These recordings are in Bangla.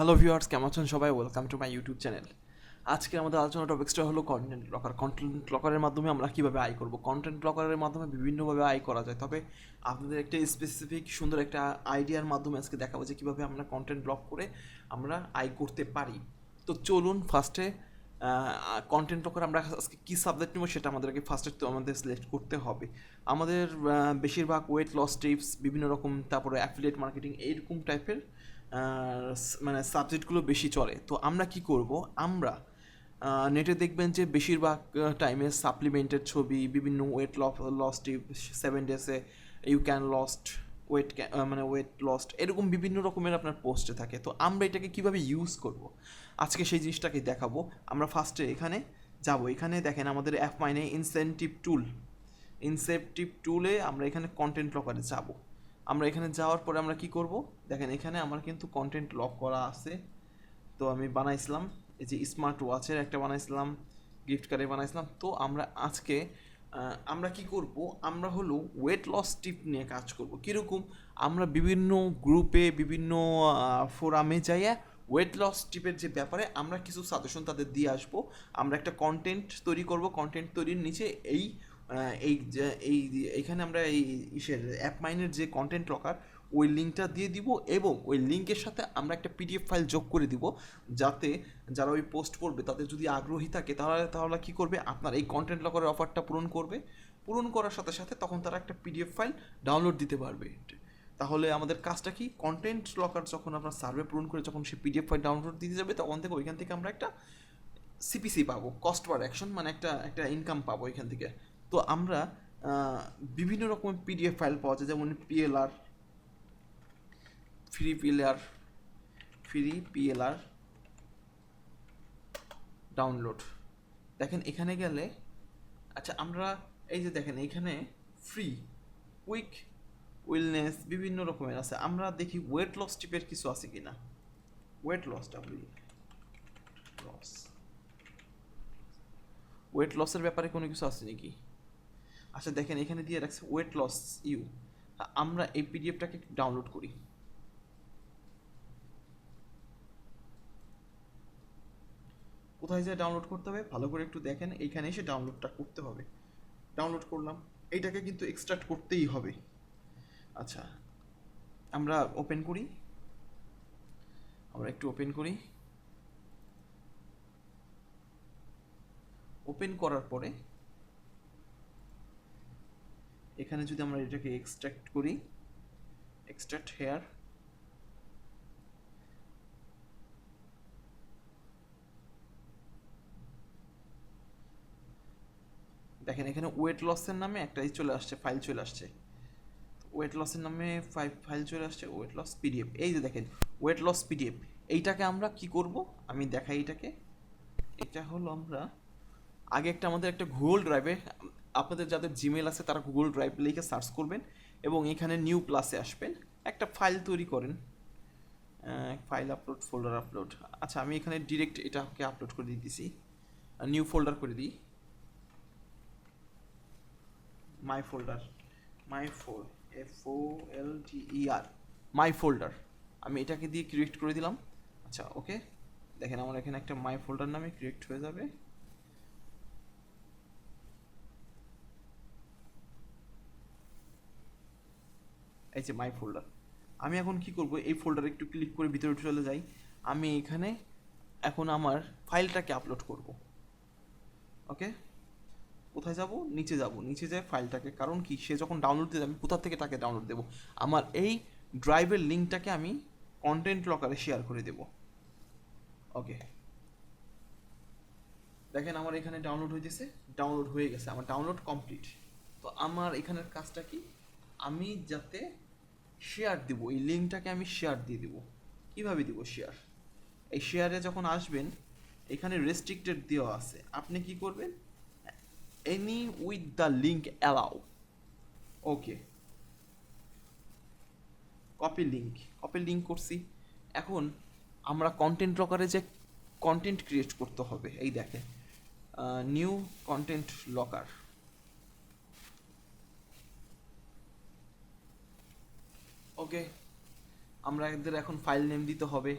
হ্যালো ভিউয়ার্স কেমন আছেন সবাই? Welcome to my YouTube channel আজকে আমাদের আলোচনা টপিক্সটা হলো কন্টেন্ট লকার কন্টেন্ট লকারের মাধ্যমে আমরা কীভাবে আয় করব? কন্টেন্ট ব্লকারের মাধ্যমে বিভিন্নভাবে আয় করা যায়। তবে আপনাদের একটা স্পেসিফিক সুন্দর একটা আইডিয়ার মাধ্যমে আজকে দেখাবো যে কীভাবে আমরা কন্টেন্ট ব্লক করে আমরা আয় করতে পারি। তো চলুন ফার্স্টে কন্টেন্ট লকার আমরা আজকে কী সাবজেক্ট নেব সেটা আমাদেরকে ফার্স্টে তো আমাদের সিলেক্ট করতে হবে। আমাদের বেশিরভাগ ওয়েট লস টিপস বিভিন্ন রকম, তারপরে অ্যাফিলিয়েট মার্কেটিং এইরকম টাইপের মানে সাবজেক্টগুলো বেশি চলে। তো আমরা কি করব? আমরা নেটে দেখবেন যে বেশিরভাগ টাইমে সাপ্লিমেন্টের ছবি, বিভিন্ন ওয়েট লস টিপ সেভেন ডেসে ইউ ক্যান লস্ট ওয়েট মানে ওয়েট লস্ট এরকম বিভিন্ন রকমের আপনার পোস্টে থাকে। তো আমরা এটাকে কীভাবে ইউজ করব? আজকে সেই জিনিসটাকে দেখাবো। আমরা ফার্স্টে এখানে যাব। এখানে দেখেন আমাদের অ্যাপ মাইনে ইনসেন্টিভ টুল ইনসেপটিভ টুলে আমরা এখানে কন্টেন্ট লকারে যাব। আমরা এখানে যাওয়ার পরে আমরা কি করব? দেখেন, এখানে আমার কিন্তু কন্টেন্ট লক করা আছে। তো আমি বানাইছিলাম, এই যে স্মার্ট ওয়াচের একটা বানাইছিলাম গিফট কার্ডে বানাইছিলাম। তো আমরা আজকে আমরা কি করব? আমরা হলো ওয়েট লস টিপ নিয়ে কাজ করব। কীরকম? আমরা বিভিন্ন গ্রুপে বিভিন্ন ফোরামে যাইয়া ওয়েট লস টিপের যে ব্যাপারে আমরা কিছু সাজেশন তাদের দিয়ে আসব। আমরা একটা কন্টেন্ট তৈরি করব। কন্টেন্ট তৈরির নিচে এই এই এই এইখানে আমরা এই ইসের অ্যাপ মাইনের যে কন্টেন্ট লকার ওই লিঙ্কটা দিয়ে দিব এবং ওই লিঙ্কের সাথে আমরা একটা পিডিএফ ফাইল যোগ করে দিব যাতে যারা ওই পোস্ট করবে তাদের যদি আগ্রহী থাকে তাহলে তাহলে কী করবে? আপনার এই কন্টেন্ট লকারের অফারটা পূরণ করবে। পূরণ করার সাথে সাথে তখন তারা একটা পিডিএফ ফাইল ডাউনলোড দিতে পারবে। তাহলে আমাদের কাজটা কি? কন্টেন্ট লকার যখন আমরা সার্ভে পূরণ করে যখন সে পিডিএফ ফাইল ডাউনলোড দিতে যাবে, তখন থেকে ওইখান থেকে আমরা একটা সিপিসি পাবো। কস্ট পার অ্যাকশন মানে একটা একটা ইনকাম পাবো এখান থেকে। তো আমরা বিভিন্ন রকমের পিডিএফ ফাইল পাওয়া যায়, যেমন PLR free PLR free PLR download দেখেন, এখানে গেলে আচ্ছা আমরা এই যে দেখেন, এখানে ফ্রি কুইক উইলনেস বিভিন্ন রকমের আছে। আমরা দেখি ওয়েট লস টিপের কিছু আছে কি না weight loss W loss weight লসের ব্যাপারে কোনো কিছু আছে নাকি? আচ্ছা দেখেন, এখানে দিয়ে রাখছে ওয়েট লস ইউ আমরা এই পিডিএফটাকে ডাউনলোড করি। কোথায় যায় ডাউনলোড করতে হবে, ভালো করে একটু দেখেন, এইখানে এসে ডাউনলোডটা করতে হবে। ডাউনলোড করলাম, এইটাকে কিন্তু এক্সট্রাক্ট করতেই হবে। আচ্ছা আমরা ওপেন করি। আমরা একটু ওপেন করি। ওপেন করার পরে এখানে যদি আমরা এটাকে এক্সট্রাক্ট করি এক্সট্রাক্ট হেয়ার দেখেন এখানে ওয়েট লসের নামে একটা ই চলে আসছে ফাইল চলে আসছে। ওয়েট লসের নামে ফাইল ফাইল চলে আসছে ওয়েট লস পিডিএফ এই যে দেখেন ওয়েট লস পিডিএফ এইটাকে আমরা কি করব? আমি দেখাই এটাকে। এটা হলো আমরা, আগে একটা আমাদের একটা গুগল ড্রাইভে আপনাদের যাদের জিমেল আছে, তারা গুগল ড্রাইভ লিখে সার্চ করবেন এবং এখানে নিউ প্লাসে আসবেন। একটা ফাইল তৈরি করেন। ফাইল আপলোড ফোল্ডার আপলোড আচ্ছা আমি এখানে ডিরেক্ট এটাকে আপলোড করে দিতেছি নিউ ফোল্ডার করে দিই। My folder my fol F O L T E R my folder আমি এটাকে দিয়ে ক্রিয়েট করে দিলাম। আচ্ছা ওকে দেখেন, আমার এখানে একটা মাই ফোল্ডার নামে ক্রিয়েট হয়ে যাবে। এই যে মাই ফোল্ডার আমি এখন কি করব? এই ফোল্ডারে একটু ক্লিক করে ভিতরে চলে যাই। আমি এখানে এখন আমার ফাইলটাকে আপলোড করব। ওকে কোথায় যাব? নিচে যাব। নিচে যায় ফাইলটাকে কারণ কি? সে যখন ডাউনলোড দিতে আমি কোথা থেকে তাকে ডাউনলোড দেবো? আমার এই ড্রাইভের লিঙ্কটাকে আমি কন্টেন্ট লকারে শেয়ার করে দেব। ওকে দেখেন আমার এখানে ডাউনলোড হইতেছে ডাউনলোড হয়ে গেছে। আমার ডাউনলোড কমপ্লিট তো আমার এখানের কাজটা কি? আমি যাতে শেয়ার দিব, এই লিঙ্কটাকে আমি শেয়ার দিয়ে দিব। কীভাবে দিব শেয়ার এই শেয়ারে যখন আসবেন, এখানে রেস্ট্রিক্টেড দেওয়া আছে। আপনি কি করবেন? Any with the link allow okay copy link copy link করছি। এখন আমরা কন্টেন্ট লকারে যে কন্টেন্ট ক্রিয়েট করতে হবে, এই দেখে নিউ কন্টেন্ট লকার ওকে আমরা এদের এখন ফাইল নেম দিতে হবে।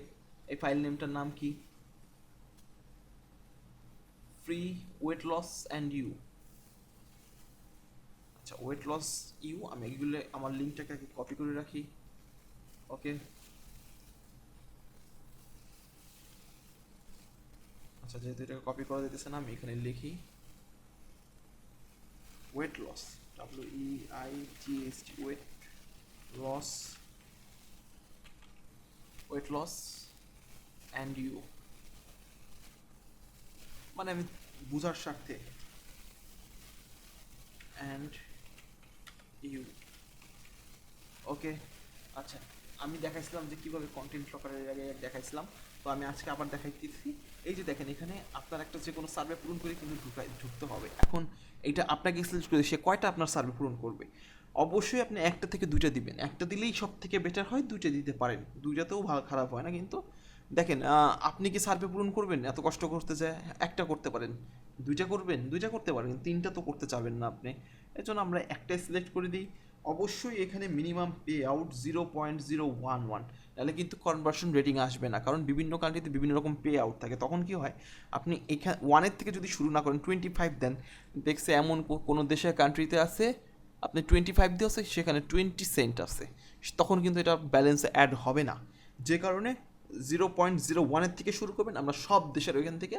এই ফাইল নেমটার নাম কি? Free weight loss and you আচ্ছা ওয়েট লস ইউ আমি এগুলো, আমার লিঙ্কটাকে কপি করে রাখি। ওকে আচ্ছা যেহেতু এটাকে কপি করা যেতেছে না, আমি এখানে লিখি। Weight loss W E I G S T weight loss weight loss and you মানে আমি বুঝার স্বার্থে অ্যান্ড ইউ ওকে আচ্ছা আমি দেখাইছিলাম যে কীভাবে কন্টেন্ট লকারের আগে দেখাইছিলাম। তো আমি আজকে আবার দেখাইতেছি। এই যে দেখেন, এখানে আপনার একটা যে কোনো সার্ভে পূরণ করে কিন্তু ঢুকাই ঢুকতে হবে। এখন এইটা আপনাকে সিলেক্ট করে সে কয়টা আপনার সার্ভে পূরণ করবে? অবশ্যই আপনি একটা থেকে দুইটা দিবেন। একটা দিলেই সব থেকে বেটার হয়, দুইটা দিতে পারেন। দুইটাতেও ভালো খারাপ হয় না, কিন্তু দেখেন আপনি কি সার্ভে পূরণ করবেন? এত কষ্ট করতে যায় একটা করতে পারেন। দুইটা করবেন, দুইটা করতে পারেন, তিনটা তো করতে চাবেন না আপনি। এর জন্য আমরা একটাই সিলেক্ট করে দিই। অবশ্যই এখানে minimum pay out zero point zero one one তাহলে কিন্তু কনভার্সন রেটিং আসবে না, কারণ বিভিন্ন কান্ট্রিতে বিভিন্ন রকম পে আউট থাকে। তখন কি হয়, আপনি এখানে ওয়ানের থেকে যদি শুরু না করেন টোয়েন্টি ফাইভ দেন। দেখছে এমন কোনো দেশের কান্ট্রিতে আছে আপনি টোয়েন্টি ফাইভ দিয়ে আছে, সেখানে টোয়েন্টি সেন্ট আছে। তখন কিন্তু এটা ব্যালেন্সে অ্যাড হবে না। যে কারণে জিরো পয়েন্ট জিরো ওয়ানের থেকে শুরু করবেন, আমরা সব দেশের ওইখান থেকে,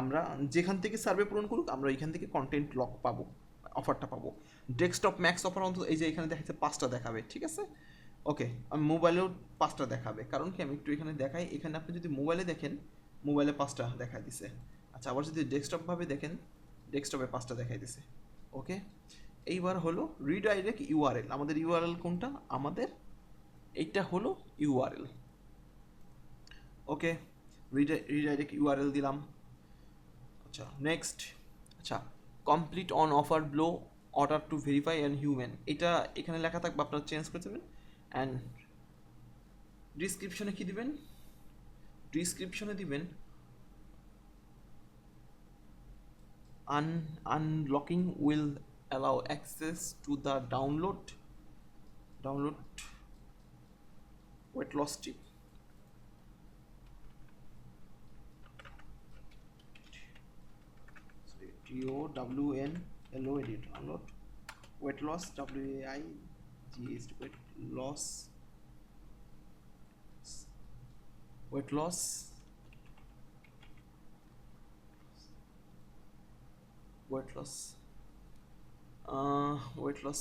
আমরা যেখান থেকে সার্ভে পূরণ করুক, আমরা ওইখান থেকে কন্টেন্ট লক পাবো অফারটা পাবো। ডেস্কটপ ম্যাক্স অফার অন্তত, এই যে এখানে দেখাচ্ছে পাঁচটা দেখাবে, ঠিক আছে? ওকে আমি মোবাইলেও পাঁচটা দেখাবে, কারণ কি আমি একটু এখানে দেখাই, এখানে আপনি যদি মোবাইলে দেখেন, মোবাইলে পাঁচটা দেখাই দিছে। আচ্ছা আবার যদি ডেস্কটপভাবে দেখেন ডেস্কটপে পাঁচটা দেখাই দিছে ওকে এইবার হলো রিডাইরেক্ট ইউআরএল আমাদের ইউআরএল কোনটা? আমাদের এইটা হলো ইউআরএল ওকে রিডাইরেক্ট ইউআরএল দিলাম। আচ্ছা নেক্সট আচ্ছা complete on offer below order to verify and human এটা এখানে লেখা থাকবে, আপনারা চেঞ্জ করে দেবেন। অ্যান্ড ডিসক্রিপশনে কী দিবেন? ডিসক্রিপশনে দিবেন un unlocking will allow access to the download download weight loss tip. So T O W N L O edit download. Weight loss W A I G is weight loss. Weight loss. Weight loss. Weight loss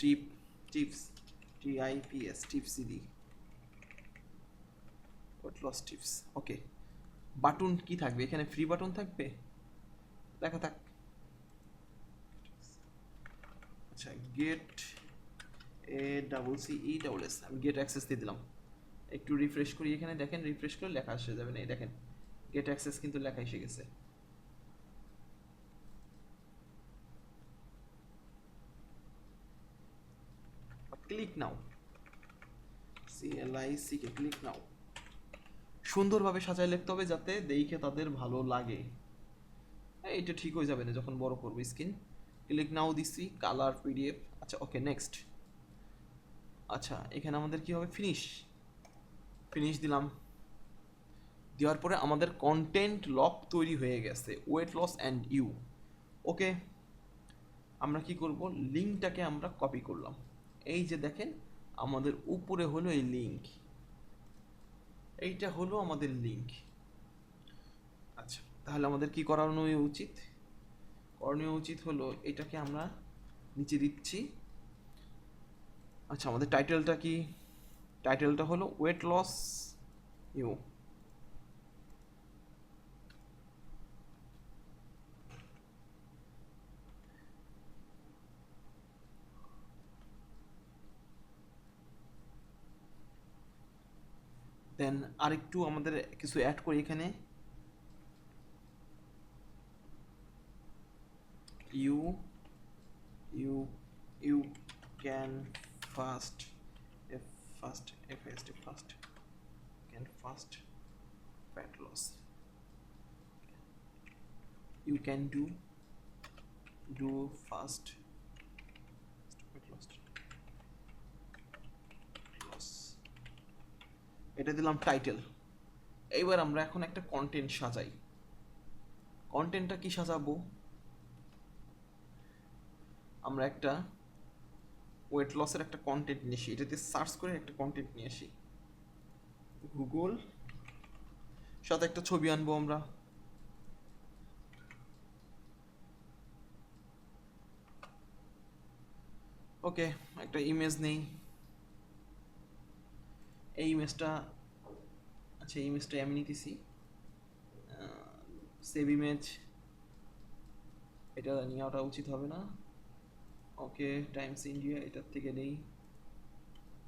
tip, tips, T I P S, tips CD weight loss tips okay button কি থাকবে? এখানে ফ্রি বাটন থাকবে? দেখা থাক। আচ্ছা get A double C E double S আমি গেট অ্যাক্সেস দিয়ে দিলাম। একটু রিফ্রেশ করি এখানে, দেখেন রিফ্রেশ করে লেখা এসে যাবে না, এই দেখেন। গেট অ্যাক্সেস কিন্তু লেখা এসে গেছে click now C L I C K click now সুন্দরভাবে সাজায় লিখতে হবে যাতে দেখে তাদের ভালো লাগে। হ্যাঁ, এটা ঠিক হয়ে যাবে না যখন বড় করব স্ক্রিন ক্লিক নাও দিছি কালার পিডিএফ আচ্ছা ওকে নেক্সট আচ্ছা এখানে আমাদের কি হবে? ফিনিশ ফিনিশ দিলাম। দেওয়ার পরে আমাদের কন্টেন্ট লক তৈরি হয়ে গেছে weight loss and you okay আমরা কি করব? লিঙ্কটাকে আমরা কপি করলাম। এই যে দেখেন, আমাদের উপরে হলো এই লিঙ্ক এইটা হলো আমাদের লিঙ্ক আচ্ছা তাহলে আমাদের কি করানো উচিত? করণীয় উচিত হলো, এটাকে আমরা নিচে দিচ্ছি। আচ্ছা আমাদের টাইটেলটা কি? টাইটেলটা হলো ওয়েট লস ইউ দেন আরেকটু আমাদের কিছু অ্যাড করি এখানে। You you you can fast F fast F S T fast can fast fat loss you can do do fast fat loss এটা দিলাম টাইটেল এইবার আমরা এখন একটা কন্টেন্ট সাজাই। কন্টেন্টটা কি সাজাবো? আমরা একটা ওয়েট লসের একটা কন্টেন্ট নিয়ে আসি। এটাতে সার্চ করে একটা কন্টেন্ট নিয়ে আসি। গুগল সাথে একটা ছবি আনব আমরা। ওকে একটা ইমেজ নেই। এই ইমেজটা আচ্ছা এই ইমেজটা আমি নিতেছি। সেভ ইমেজ এটা নেওয়াটা উচিত হবে না। ওকে টাইমস ইন্ডিয়া এটার থেকে নেই।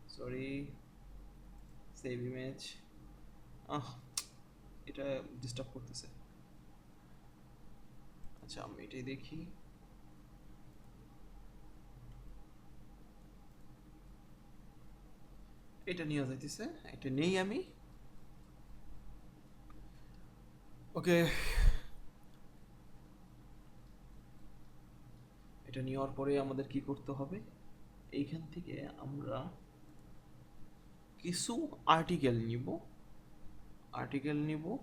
সরি সেভ ইমেজ আহ, এটা ডিস্টার্ব করতেছে। আচ্ছা আমি এটাই দেখি। এটা নিয়ে যাইতেছে, এটা নেই আমি। ওকে। এটা নেওয়ার পরে আমাদের কি করতে হবে? এইখান থেকে আমরা কিছু আর্টিকেল নিব। আর্টিকেল নিব।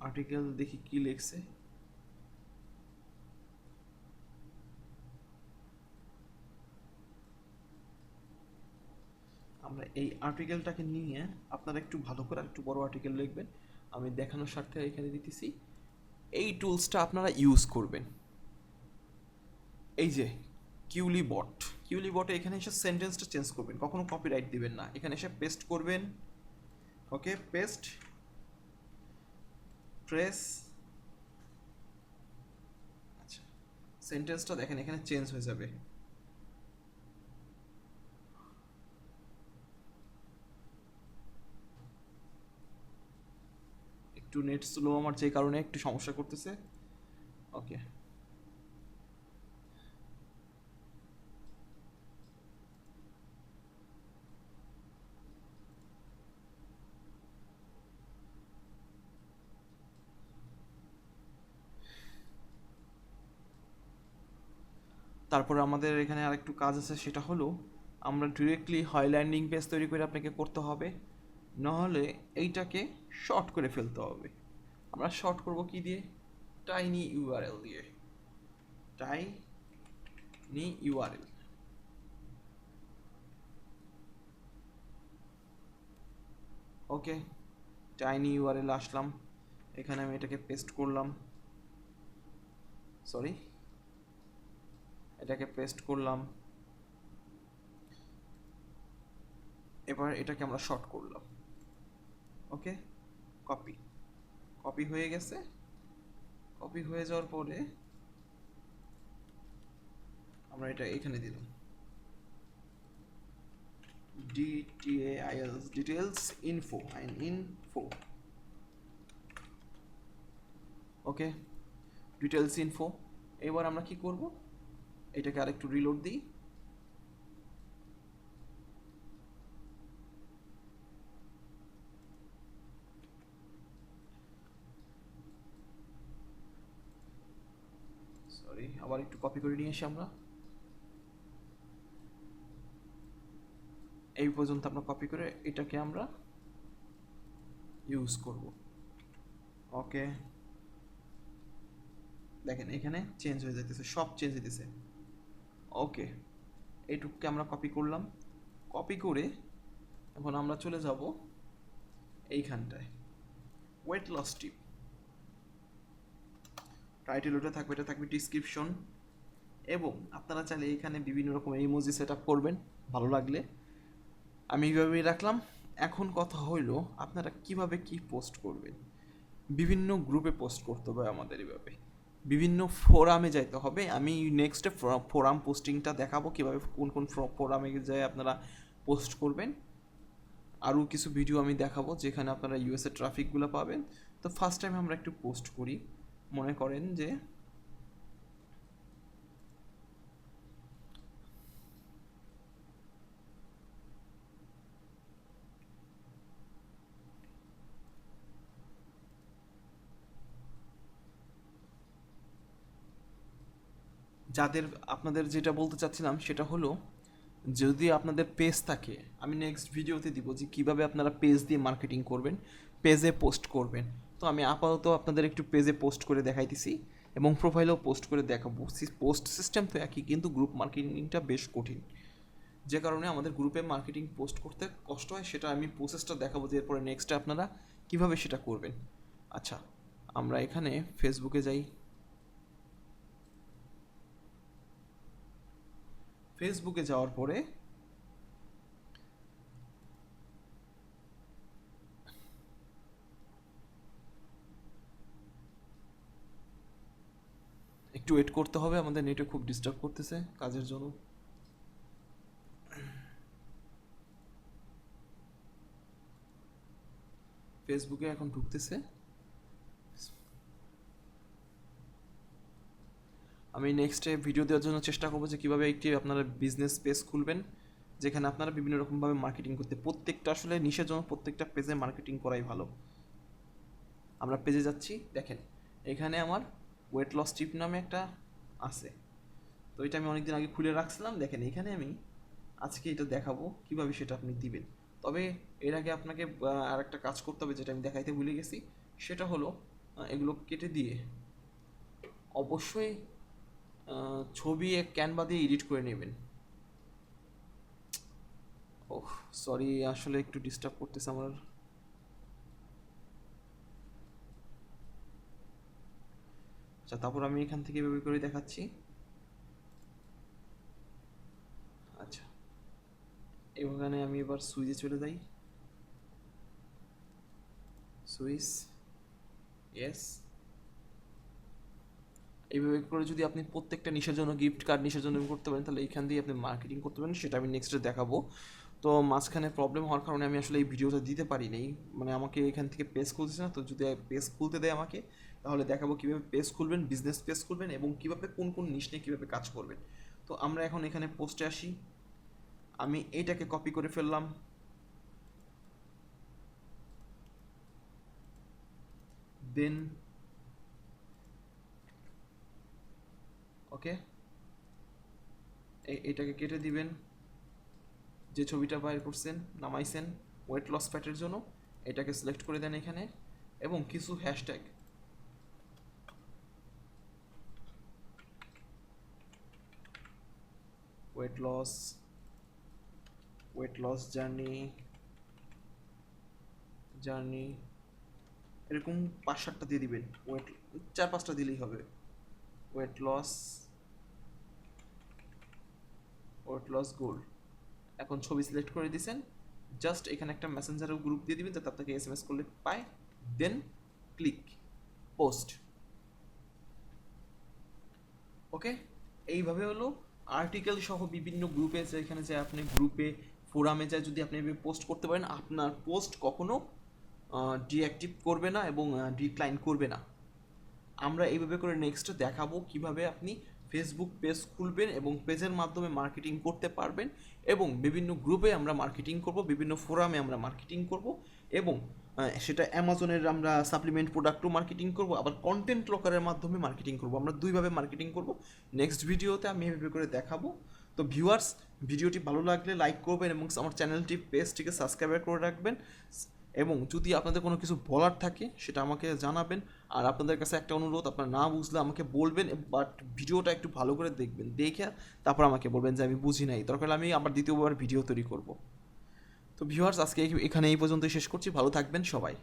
আর্টিকেল দেখি কি লিখছে? আমরা এই আর্টিকেলটাকে নিয়ে আপনারা একটু ভালো করে একটু বড় আর্টিকেল লিখবেন। আমি দেখানোর স্বার্থে এখানে দিতেছি। এই টুলসটা আপনারা ইউজ করবেন। এই যে কিউলি বট কিউলি বটে এখানে এসে সেন্টেন্সটা চেঞ্জ করবেন। কখনো কপিরাইট দিবেন না। এখানে এসে পেস্ট করবেন। ওকে পেস্ট প্রেস আচ্ছা সেন্টেন্সটা দেখেন, এখানে চেঞ্জ হয়ে যাবে। একটু নেট স্লো আমার যে কারণে একটু সমস্যা করতেছে। ওকে তারপরে আমাদের এখানে আরেকটু কাজ আছে, সেটা হলো আমরা ডিরেক্টলি হয় ল্যান্ডিং পেজ তৈরি করে আপনাকে করতে হবে। নাহলে এইটাকে শর্ট করে ফেলতে হবে। আমরা শর্ট করব কি দিয়ে? টাইনি ইউআরএল দিয়ে। Tie tiny URL okay tiny URL আসলাম। এখানে আমি এটাকে পেস্ট করলাম। সরি এটাকে পেস্ট করলাম। এবার এটাকে আমরা শর্ট করলাম। ওকে? কপি। কপি হয়ে গেছে। কপি হয়ে যাওয়ার পরে আমরা এটা এখানে দিলাম details details info in info okay? Details info এবার আমরা কি করব? এটাকে আরেকটু রিলোড দিই সরি আবার একটু কপি করে নিয়ে এসে আমরা। এই পর্যন্ত আমরা কপি করে এটাকে আমরা ইউজ করব। ওকে দেখেন, এখানে চেঞ্জ হয়ে যেতেছে সব চেঞ্জ হইতেছে। ওকে এইটুকুকে আমরা কপি করলাম। কপি করে এখন আমরা চলে যাব এইখানটায়। ওয়েট লস টিপ টাইটেল ওটা থাকবে, এটা থাকবে ডিসক্রিপশন এবং আপনারা চাইলে এখানে বিভিন্ন রকম ইমোজি সেট আপ করবেন, ভালো লাগলে। আমি এইভাবেই রাখলাম। এখন কথা হইল, আপনারা কীভাবে কি পোস্ট করবেন? বিভিন্ন গ্রুপে পোস্ট করতে হবে আমাদের এইভাবে। বিভিন্ন ফোরামে যাইতে হবে। আমি নেক্সটে ফোরাম পোস্টিংটা দেখাবো, কীভাবে কোন কোন ফোরামে যায় আপনারা পোস্ট করবেন। আরও কিছু ভিডিও আমি দেখাবো, যেখানে আপনারা ইউএসএ ট্রাফিকগুলো পাবেন। তো ফার্স্ট টাইম আমরা একটু পোস্ট করি। মনে করেন যে যাদের আপনাদের যেটা বলতে চাচ্ছিলাম সেটা হলো, যদি আপনাদের পেজ থাকে, আমি নেক্সট ভিডিওতে দিব যে কীভাবে আপনারা পেজ দিয়ে মার্কেটিং করবেন পেজে পোস্ট করবেন। তো আমি আপাতত আপনাদের একটু পেজে পোস্ট করে দেখাইতেছি এবং প্রোফাইলেও পোস্ট করে দেখাবো। পোস্ট সিস্টেম তো একই, কিন্তু গ্রুপ মার্কেটিংটা বেশ কঠিন। যে কারণে আমাদের গ্রুপে মার্কেটিং পোস্ট করতে কষ্ট হয়, সেটা আমি প্রসেসটা দেখাবো যে এরপরে নেক্সটে আপনারা কীভাবে সেটা করবেন। আচ্ছা আমরা এখানে ফেসবুকে যাই। ফেসবুকে যাওয়ার পরে একটু ওয়েট করতে হবে, আমাদের নেটে খুব ডিস্টার্ব করতেছে, কাজের জন্য। ফেসবুকে এখন ঢুকতেছে। আমি নেক্সটে ভিডিও দেওয়ার জন্য চেষ্টা করব যে কীভাবে একটি আপনারা বিজনেস পেজ খুলবেন, যেখানে আপনারা বিভিন্ন রকমভাবে মার্কেটিং করতে, প্রত্যেকটা আসলে নিশের জন্য প্রত্যেকটা পেজে মার্কেটিং করাই ভালো। আমরা পেজে যাচ্ছি, দেখেন, এখানে আমার ওয়েট লস টিপ নামে একটা আছে। তো এটা আমি অনেকদিন আগে খুলে রাখছিলাম। দেখেন এখানে আমি আজকে এটা দেখাবো, কীভাবে সেটা আপনি দিবেন। তবে এর আগে আপনাকে আর একটা কাজ করতে হবে যেটা আমি দেখাইতে ভুলে গেছি। সেটা হলো এগুলো কেটে দিয়ে অবশ্যই ছবি এক ক্যানভা দিয়ে এডিট করে নেবেন। ওহ, সরি, আসলে একটু ডিস্টার্ব করতেছে আমার আচ্ছা তারপর আমি এখান থেকে এভাবে করে দেখাচ্ছি। আচ্ছা এখানে আমি এবার সুইচে চলে যাই। সুইচ ইয়েস এইভাবে করে যদি আপনি প্রত্যেকটা নিশের জন্য গিফট কার্ড নিশের জন্য করতে পারেন, তাহলে এইখান দিয়ে আপনি মার্কেটিং করতে পারেন, সেটা আমি নেক্সটে দেখাবো। তো মাঝখানে প্রবলেম হওয়ার কারণে আমি আসলে এই ভিডিওটা দিতে পারি পারিনি মানে আমাকে এখান থেকে পেজ খুলতেছে না, তো যদি পেজ খুলতে দেয় আমাকে তাহলে দেখাবো কীভাবে পেজ খুলবেন বিজনেস পেজ খুলবেন এবং কীভাবে কোন কোন নিশ নিয়ে কীভাবে কাজ করবেন। তো আমরা এখন এখানে পোস্টে আসি। আমি এইটাকে কপি করে ফেললাম। দেন ওকে এটাকে কেটে দিবেন। যে ছবিটা বাইর করছেন, নামাইছেন ওয়েট লস ফ্যাটের জন্য, এটাকে সিলেক্ট করে দেন এখানে। এবং কিছু hashtag weight loss weight loss journey journey এরকম পাঁচ সাতটা দিয়ে দিবেন। ওয়েট চার পাঁচটা দিলেই হবে। Weight loss weight loss goal এখন ছবি সিলেক্ট করে দিয়েছেন জাস্ট এখানে একটা মেসেঞ্জারের গ্রুপ দিয়ে দিবেন, যাতে আপনাকে এস এম এস করলে পায়। দেন ক্লিক পোস্ট ওকে এইভাবে হলো। আর্টিকেল সহ বিভিন্ন গ্রুপে যেখানে যে আপনি গ্রুপে ফোরামে যায় যদি আপনি এভাবে পোস্ট করতে পারেন, আপনার পোস্ট কখনো ডিঅ্যাক্টিভ করবে না এবং ডিক্লাইন করবে না। আমরা এইভাবে করে নেক্সট দেখাবো কীভাবে আপনি ফেসবুক পেজ খুলবেন এবং পেজের মাধ্যমে মার্কেটিং করতে পারবেন এবং বিভিন্ন গ্রুপে আমরা মার্কেটিং করব, বিভিন্ন ফোরামে আমরা মার্কেটিং করব। এবং সেটা অ্যামাজনের আমরা সাপ্লিমেন্ট প্রোডাক্টও মার্কেটিং করব, আবার কন্টেন্ট লকারের মাধ্যমে মার্কেটিং করব। আমরা দুইভাবে মার্কেটিং করব। নেক্সট ভিডিওতে আমি এভাবে করে দেখাবো। তো ভিউয়ার্স ভিডিওটি ভালো লাগলে লাইক করবেন এবং আমার চ্যানেলটি পেজটিকে সাবস্ক্রাইব করে রাখবেন। এবং যদি আপনাদের কোনো কিছু বলার থাকে, সেটা আমাকে জানাবেন। আর আপনাদের কাছে একটা অনুরোধ, আপনারা না বুঝলে আমাকে বলবেন বাট ভিডিওটা একটু ভালো করে দেখবেন। দেখে তারপর আমাকে বলবেন যে আমি বুঝি নাই। দরকার আমি আবার দ্বিতীয়বার ভিডিও তৈরি করব। তো ভিউয়ার্স আজকে এখানে এই পর্যন্তই শেষ করছি। ভালো থাকবেন সবাই।